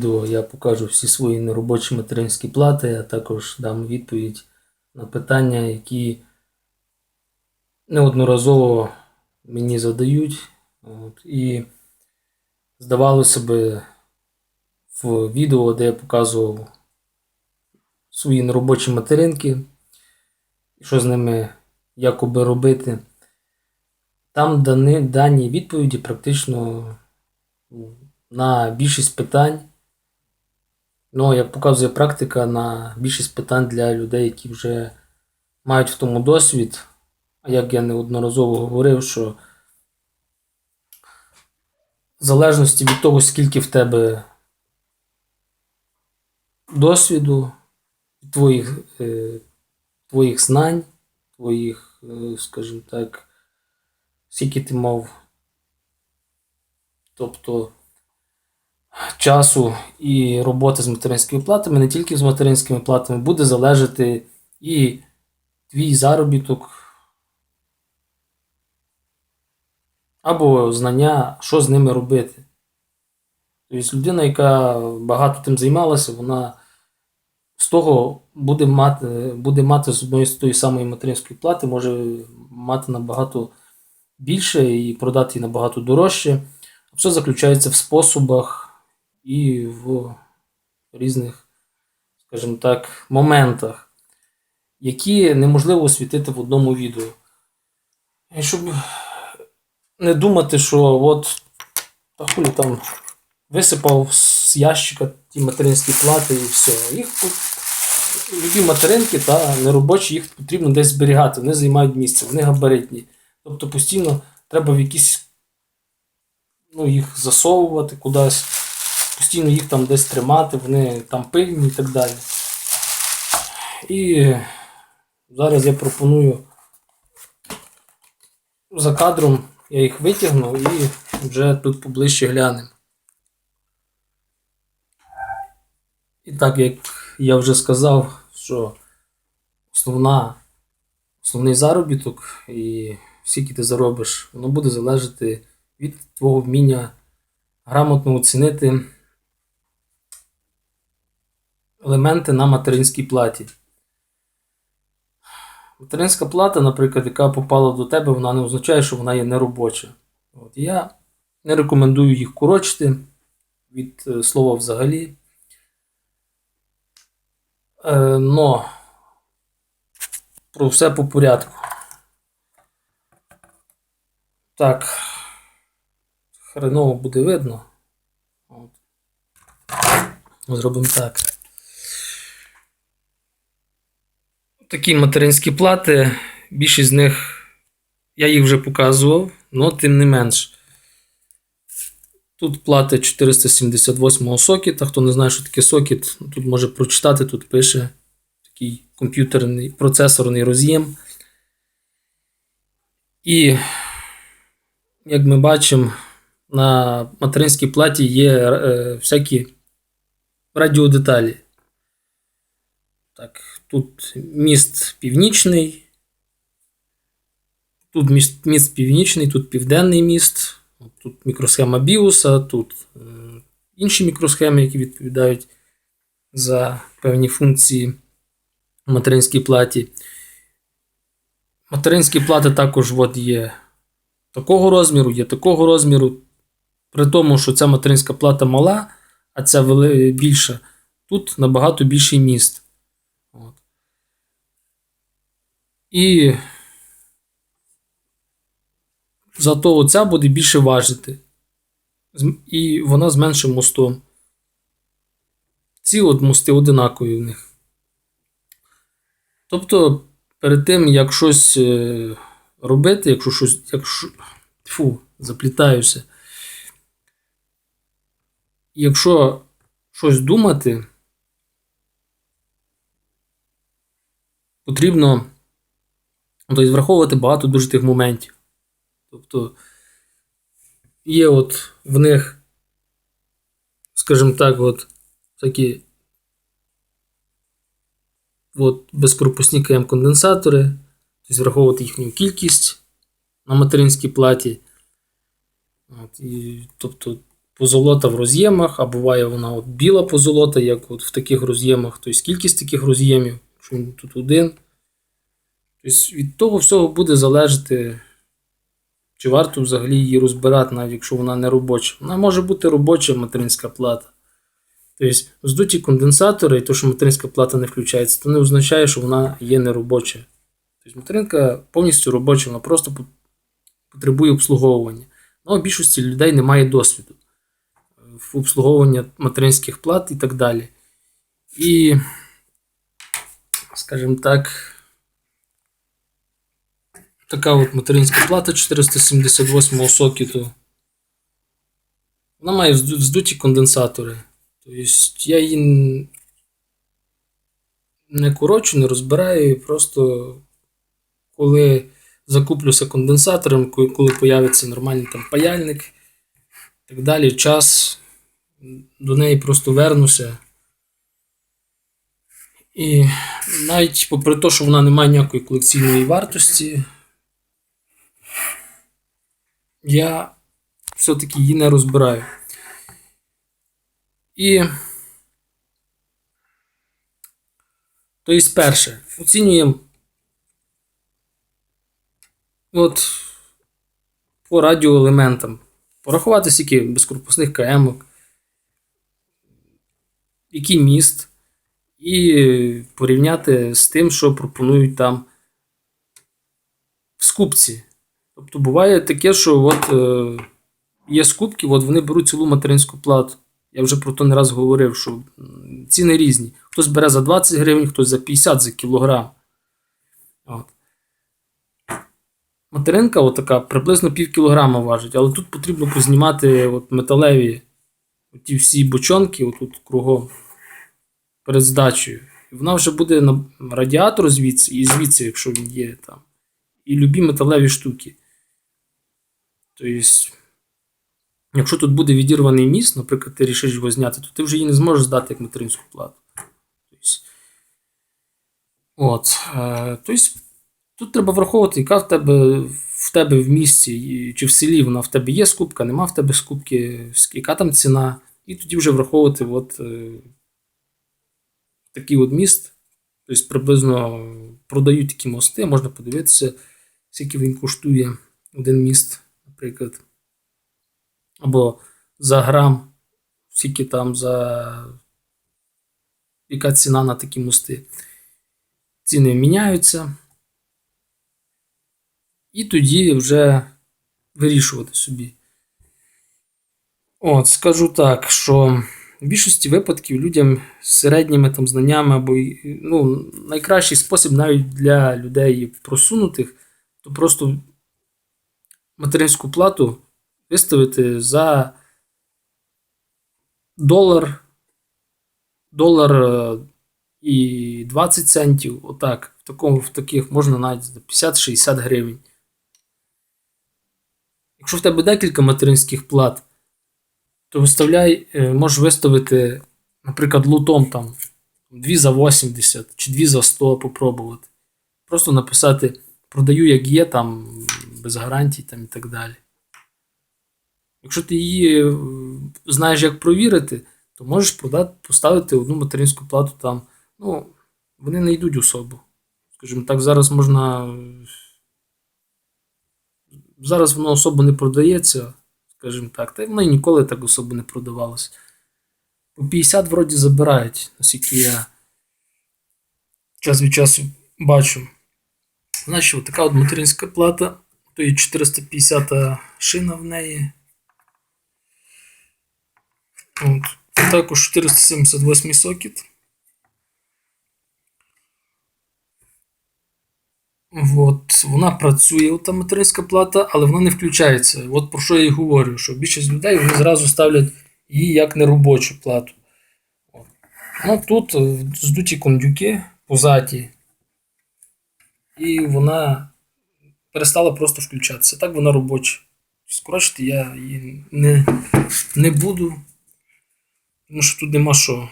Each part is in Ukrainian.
відео я покажу всі свої неробочі материнські плати, а також дам відповідь на питання, які неодноразово мені задають. От, і здавалося би, в відео, де я показував свої неробочі материнки, що з ними якоби робити. Там дані, дані відповіді практично на більшість питань. Ну, як показує практика, на більшість питань для людей, які вже мають в тому досвід. А як я неодноразово говорив, що в залежності від того, скільки в тебе досвіду, твоїх, е, твоїх знань, твоїх, е, скажімо так, скільки ти мав, тобто часу і роботи з материнськими платами, не тільки з материнськими платами, буде залежати і твій заробіток або знання, що з ними робити. Тобто людина, яка багато тим займалася, вона з того буде мати, буде мати з одної з тої самої материнської плати, може мати набагато більше і продати її набагато дорожче. Все заключається в способах і в різних, скажімо так, моментах, які неможливо освітити в одному відео. І щоб не думати, що от та хулі там висипав з ящика ті материнські плати і все. Їх любі материнки та неробочі, їх потрібно десь зберігати, вони займають місце, вони габаритні. Тобто постійно треба в якісь ну, їх засовувати кудись, постійно їх там десь тримати, вони там пильні і так далі. І зараз я пропоную за кадром я їх витягну і вже тут поближче глянемо. І так, як я вже сказав, що основна, основний заробіток і скільки ти заробиш, воно буде залежати від твого вміння грамотно оцінити елементи на материнській платі. Материнська плата, наприклад, яка попала до тебе, вона не означає, що вона є неробоча. От, Я не рекомендую їх корочити від е, слова взагалі. Е, но про все по порядку. Так. Хреново буде видно. От. Зробимо так. Такі материнські плати, більшість з них я їх вже показував, але тим не менш. Тут плати 478 сокета. Хто не знає, що таке сокет, тут може прочитати, тут пише такий комп'ютерний процесорний роз'єм. І, як ми бачимо, на материнській платі є е, всякі радіодеталі. Так, тут міст північний. Тут міст, міст північний, тут південний міст. Тут мікросхема біуса, тут е, інші мікросхеми, які відповідають за певні функції в материнській платі. Материнські плати також от є такого розміру, є такого розміру. При тому, що ця материнська плата мала, а ця більша, тут набагато більший міст. От. І зато оця буде більше важити. І вона з меншим мостом. Ці от мости одинакові в них. Тобто, перед тим, як щось е, робити, якщо щось. Якщо, фу, заплітаюся. Якщо щось думати, потрібно тобто, враховувати багато дуже тих моментів. Тобто є от в них, скажімо так, от такі от безпропускні КМ-конденсатори, тобто враховувати їхню кількість на материнській платі. От, і, тобто позолота в роз'ємах, а буває вона от біла позолота, як от в таких роз'ємах. Тобто кількість таких роз'ємів, він тут один. Тобто від того всього буде залежати, чи варто взагалі її розбирати, навіть якщо вона не робоча. Вона може бути робоча материнська плата. Тобто здуті конденсатори, і то, що материнська плата не включається, то не означає, що вона є неробоча. Тобто материнка повністю робоча, вона просто потребує обслуговування. Ну, більшості людей немає досвіду е, в обслуговуванні материнських плат і так далі. І, скажімо так, така от материнська плата 478 сокету. Вона має взду- вздуті конденсатори. Тобто я її не корочу, не розбираю, просто коли закуплюся конденсатором, коли появиться нормальний там паяльник і так далі, час до неї просто вернуся. І навіть попри те, що вона не має ніякої колекційної вартості, я все-таки її не розбираю. І. Тобто, перше, оцінюємо от по радіоелементам. Порахувати скільки безкорпусних КМ, який міст, і порівняти з тим, що пропонують там в скупці. Тобто буває таке, що от, е, є скупки, от вони беруть цілу материнську плату. Я вже про то не раз говорив, що ціни різні. Хтось бере за 20 гривень, хтось за 50 за кілограм. От. Материнка отака приблизно пів кілограма важить, але тут потрібно познімати от металеві ті всі бочонки отут кругом перед здачею. І вона вже буде на радіатор звідси, і звідси, якщо він є там. І любі металеві штуки. Тобто, якщо тут буде відірваний міст, наприклад, ти рішиш його зняти, то ти вже її не зможеш здати як материнську плату. Тобто. Е, тобто, тут треба враховувати, яка в тебе в тебе в місті чи в селі вона в тебе є скупка, нема в тебе скупки, яка там ціна. І тоді вже враховувати от, е, такий от міст. Тобто приблизно продають такі мости, можна подивитися, скільки він коштує один міст, наприклад. Або за грам, скільки там за яка ціна на такі мости. Ціни міняються. І тоді вже вирішувати собі. От, скажу так, що в більшості випадків людям з середніми там знаннями або ну, найкращий спосіб навіть для людей просунутих, то просто материнську плату виставити за долар, долар е, і 20 центів. Отак. В, такому, в таких можна навіть за 50-60 гривень. Якщо в тебе декілька материнських плат, то виставляй, е, можеш виставити, наприклад, лутом там 2 за 80 чи 2 за 100 попробувати. Просто написати продаю як є, там без гарантій там, і так далі. Якщо ти її е, знаєш, як провірити, то можеш продати, поставити одну материнську плату там. Ну, вони не йдуть особо. Скажімо так, зараз можна. Зараз воно особо не продається, скажімо так, та й воно і ніколи так особо не продавалося. По 50 вроді забирають, наскільки я час від часу бачу. Значить, така от материнська плата, то є 450 шина в неї. От. Також 478 сокет. От, вона працює, ота материнська плата, але вона не включається. От про що я і говорю, що більшість людей вони зразу ставлять її як неробочу плату. От. Ну, тут е, здуті кондюки позаті, і вона перестала просто включатися. Так вона робоча. Скорочити я її не, не буду, тому що тут нема що.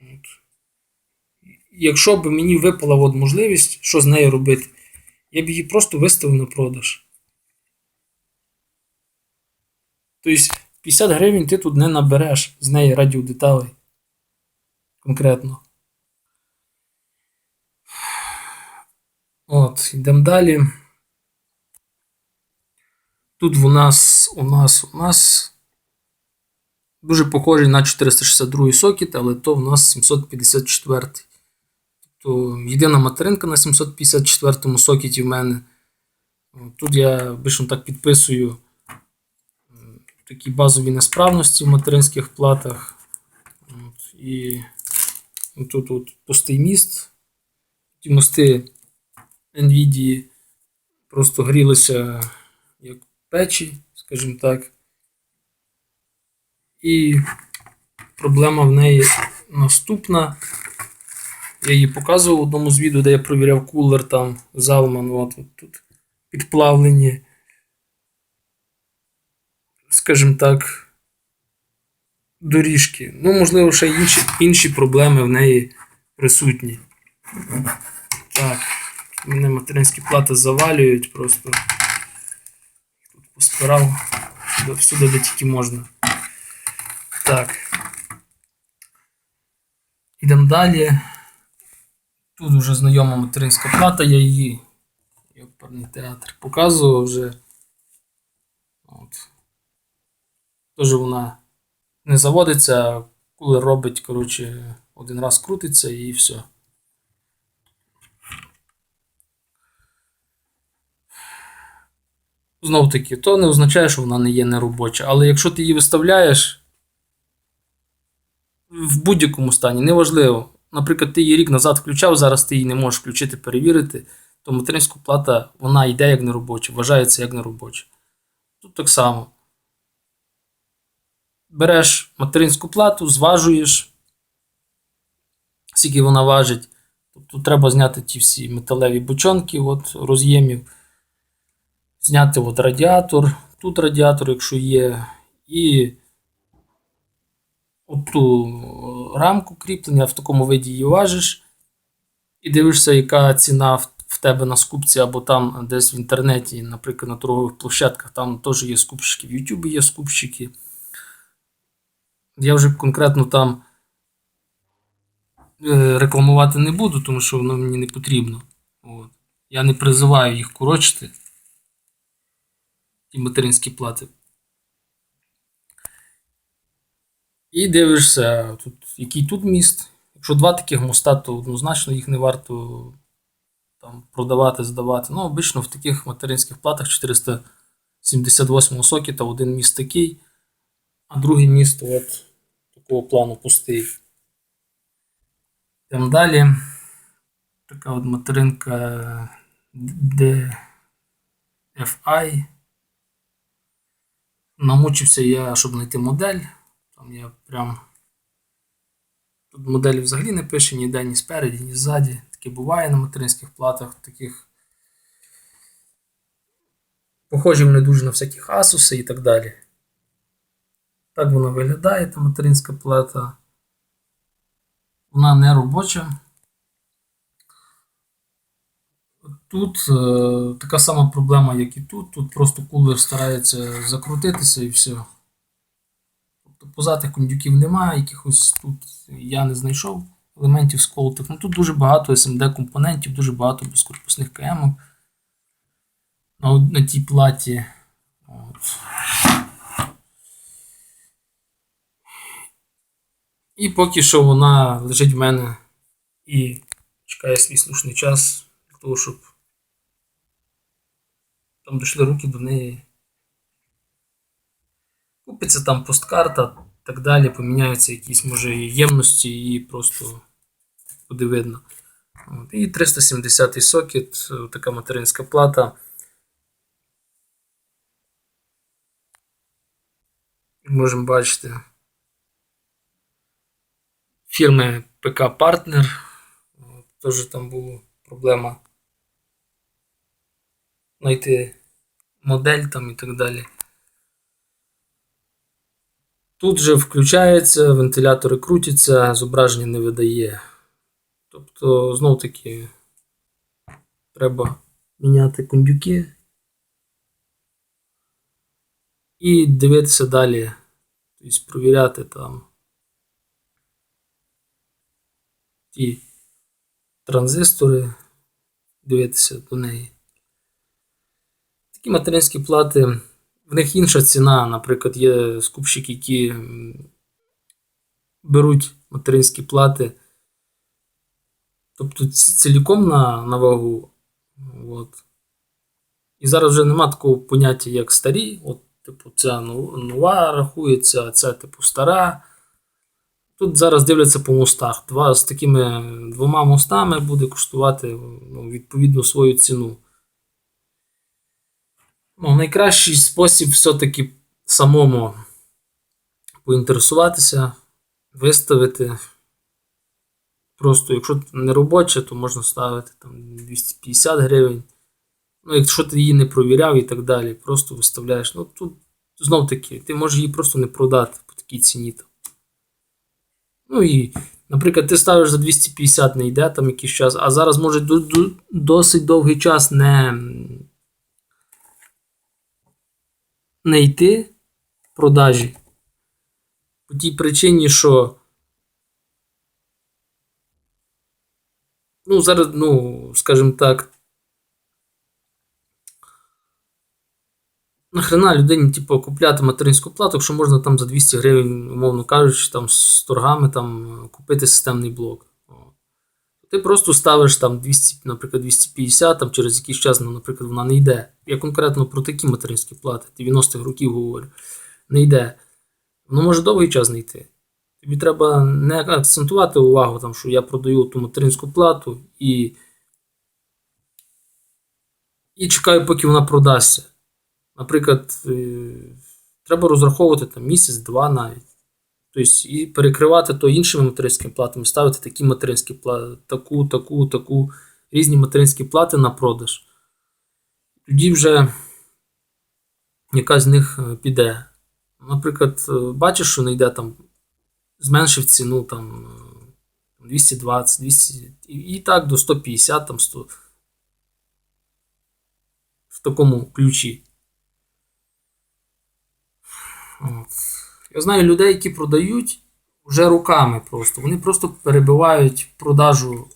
От. Якщо б мені випала от можливість, що з нею робити, я б її просто виставив на продаж. Тобто, 50 гривень ти тут не набереш з неї радіодеталей. Конкретно. От, йдемо далі. Тут в нас, у нас, у нас дуже похожий на 462 сокет, але то в нас 754. Тобто єдина материнка на 754 сокеті в мене. Тут я обично так підписую такі базові несправності в материнських платах. От, і тут от пустий міст. Ті мости NVIDIA просто грілися як печі, скажімо так. І проблема в неї наступна. Я її показував в одному з відео, де я провіряв кулер там Залман. От, от тут підплавлені, скажімо так, доріжки. Ну, можливо, ще інші, інші проблеми в неї присутні. Так, мене материнські плати завалюють просто. Тут поспирав всюди, де тільки можна. Так. Ідемо далі. Тут вже знайома материнська плата, я її я Йопарний театр показував вже. От. Тоже вона не заводиться, кулер робить, коротше, один раз крутиться і все. Знов таки, то не означає, що вона не є неробоча, але якщо ти її виставляєш в будь-якому стані, неважливо. Наприклад, ти її рік назад включав, зараз ти її не можеш включити, перевірити, то материнська плата вона йде як неробоча, вважається як неробоча. Тут так само. Береш материнську плату, зважуєш, скільки вона важить. Тобто треба зняти ті всі металеві бочонки от, роз'ємів, зняти от радіатор, тут радіатор, якщо є, і оту рамку кріплення в такому виді її важиш, і дивишся, яка ціна в, тебе на скупці, або там десь в інтернеті, наприклад, на торгових площадках, там теж є скупщики, в Ютубі є скупщики. Я вже конкретно там е, рекламувати не буду, тому що воно мені не потрібно. От. Я не призиваю їх коротшити. Ті материнські плати. І дивишся, тут, який тут міст. Якщо два таких моста, то однозначно їх не варто там, продавати, здавати. Ну, обично в таких материнських платах 478 сокета один міст такий, а другий міст от такого плану пустий. Йдемо далі. Така от материнка DFI. Намучився я, щоб знайти модель. Там я прям. Тут моделі взагалі не пише ніде ні спереді, ні ззаді. Таке буває на материнських платах, таких. Похожі вони дуже на всякі Asus і так далі. Так вона виглядає, та материнська плата. Вона не робоча. Тут е, така сама проблема, як і тут. Тут просто кулер старається закрутитися і все. Тобто позатих кондюків немає, якихось тут я не знайшов елементів сколотих. Ну тут дуже багато SMD компонентів, дуже багато безкорпусних КМ на, на тій платі. От. І поки що вона лежить в мене і чекає свій слушний час для того, щоб там дійшли руки до неї. Купиться там посткарта, так далі, поміняються якісь, може, ємності і просто буде видно. От. І 370 сокет, така материнська плата. Можемо бачити. Фірми ПК. От, Теж там була проблема знайти модель там і так далі. Тут же включається, вентилятори крутяться, зображення не видає. Тобто, знов таки, треба міняти кондюки і дивитися далі Тобто провіряти там ті транзистори, дивитися до неї. Такі материнські плати, в них інша ціна. Наприклад, є скупщики, які беруть материнські плати, тобто ціліком на, на вагу. От. І зараз вже нема такого поняття, як старі. От, типу, ця нова рахується, а ця, типу, стара. Тут зараз дивляться по мостах. Два, з такими двома мостами буде коштувати ну, відповідно свою ціну. Ну, найкращий спосіб все-таки самому поінтересуватися, виставити. Просто, якщо не робоче, то можна ставити там 250 гривень. Ну, якщо ти її не провіряв і так далі, просто виставляєш. Ну, тут знов таки, ти можеш її просто не продати по такій ціні. Ну і, наприклад, ти ставиш за 250, не йде там якийсь час, а зараз може досить довгий час не, не йти продажі. По тій причині, що ну, зараз, ну, скажімо так, нахрена людині, типу, купляти материнську плату, якщо можна там за 200 гривень, умовно кажучи, там з торгами там купити системний блок. Ти просто ставиш там 200, наприклад, 250, там через якийсь час, ну, наприклад, вона не йде. Я конкретно про такі материнські плати, 90-х років говорю, не йде. Воно може довгий час не йти. Тобі треба не акцентувати увагу, там, що я продаю ту материнську плату і, і чекаю, поки вона продасться. Наприклад, е, треба розраховувати там місяць-два навіть. Тобто, і перекривати то іншими материнськими платами, ставити такі материнські плати, таку, таку, таку, різні материнські плати на продаж. Тоді вже якась з них е, піде. Наприклад, е, бачиш, що не йде там, зменшив ціну там е, 220, 200, і, і так до 150, там 100. В такому ключі. От. Я знаю людей, які продають вже руками просто. Вони просто перебивають продажу,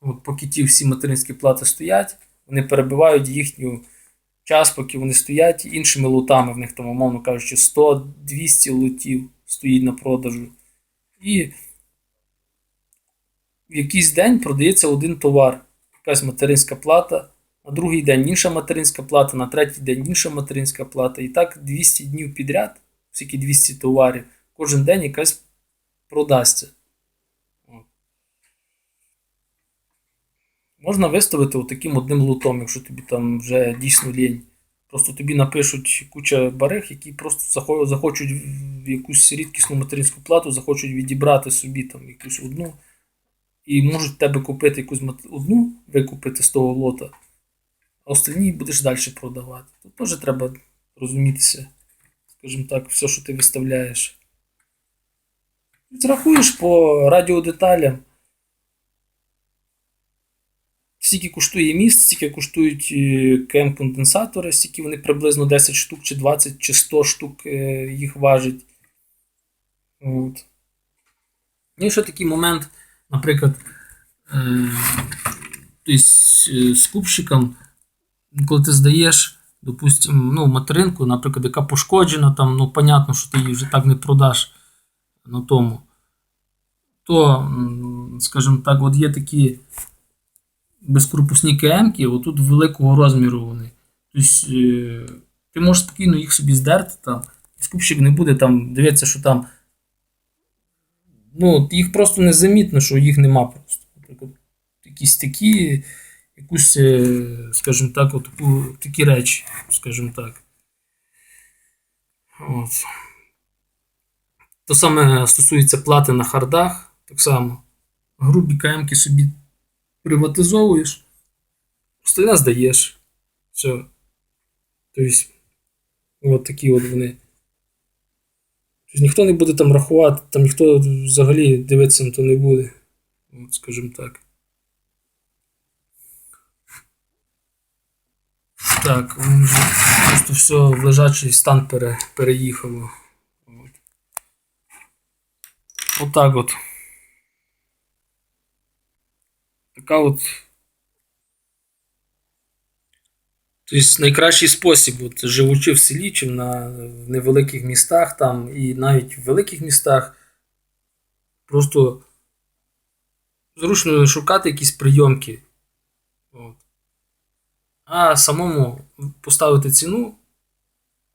от поки ті всі материнські плати стоять, вони перебивають їхню час, поки вони стоять іншими лотами. В них там, умовно кажучи, 100-200 лотів стоїть на продажу. І в якийсь день продається один товар, якась материнська плата. На другий день інша материнська плата, на третій день інша материнська плата. І так 200 днів підряд, скільки 200 товарів, кожен день якась продасться. Можна виставити отаким одним лотом, якщо тобі там вже дійсно лінь. Просто тобі напишуть куча бариг, які просто захо- захочуть якусь рідкісну материнську плату, захочуть відібрати собі там якусь одну. І можуть тебе купити якусь одну, викупити з того лота, а остальні будеш далі продавати. Тут теж треба розумітися, скажімо так, все, що ти виставляєш. Зрахуєш по радіодеталям. Скільки коштує міст, стільки коштують е, КМ-конденсатори, стільки вони приблизно 10 штук, чи 20, чи 100 штук е, їх важить. От. І ще такий момент, наприклад, е, тобто, е, коли ти здаєш, допустим, ну, материнку, наприклад, яка пошкоджена, там, ну, понятно, що ти її вже так не продаш на тому. То, скажімо так, от є такі безкорпусні КМ-ки, отут великого розміру вони. Тобто, е, ти можеш спокійно їх собі здерти там, і скупщик не буде там дивитися, що там. Ну, їх просто незамітно, що їх нема просто. Якісь такі, якусь, е, скажімо так, отаку, такі речі, скажімо так. От. То саме стосується плати на хардах, так само. Грубі КМ-ки собі приватизовуєш, остальне здаєш. Все. Тобто, от такі от вони. Тобто ніхто не буде там рахувати, там ніхто взагалі дивитися на то не буде. От, скажімо так. Так, просто все в лежачий стан пере, переїхало. От. Отак от. Така от. Тобто найкращий спосіб, от, живучи в селі чи на невеликих містах там, і навіть в великих містах, просто зручно шукати якісь прийомки. От. А самому поставити ціну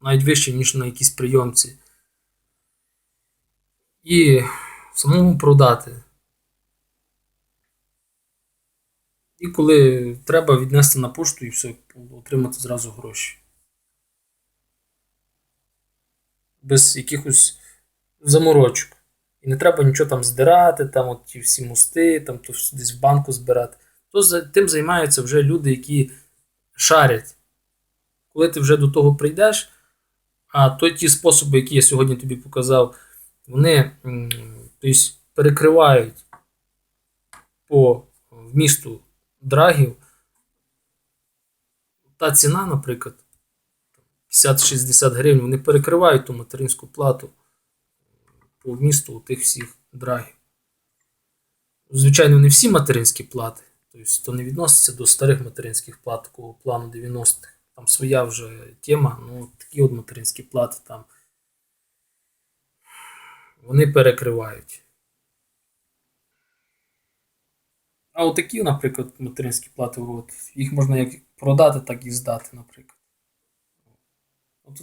навіть вище, ніж на якійсь прийомці. І самому продати. І коли треба віднести на пошту і все, отримати зразу гроші. Без якихось заморочок. І не треба нічого там здирати, там от ті всі мости, там то десь в банку збирати. То за тим займаються вже люди, які шарять. Коли ти вже до того прийдеш, а то ті способи, які я сьогодні тобі показав, вони тобто, перекривають по вмісту драгів. Та ціна, наприклад, 50-60 гривень, вони перекривають ту материнську плату по вмісту тих всіх драгів. Звичайно, не всі материнські плати, тобто то не відноситься до старих материнських плат такого плану 90-х. Там своя вже тема, ну такі от материнські плати там. Вони перекривають. А от такі, наприклад, материнські плати, от, їх можна як продати, так і здати, наприклад.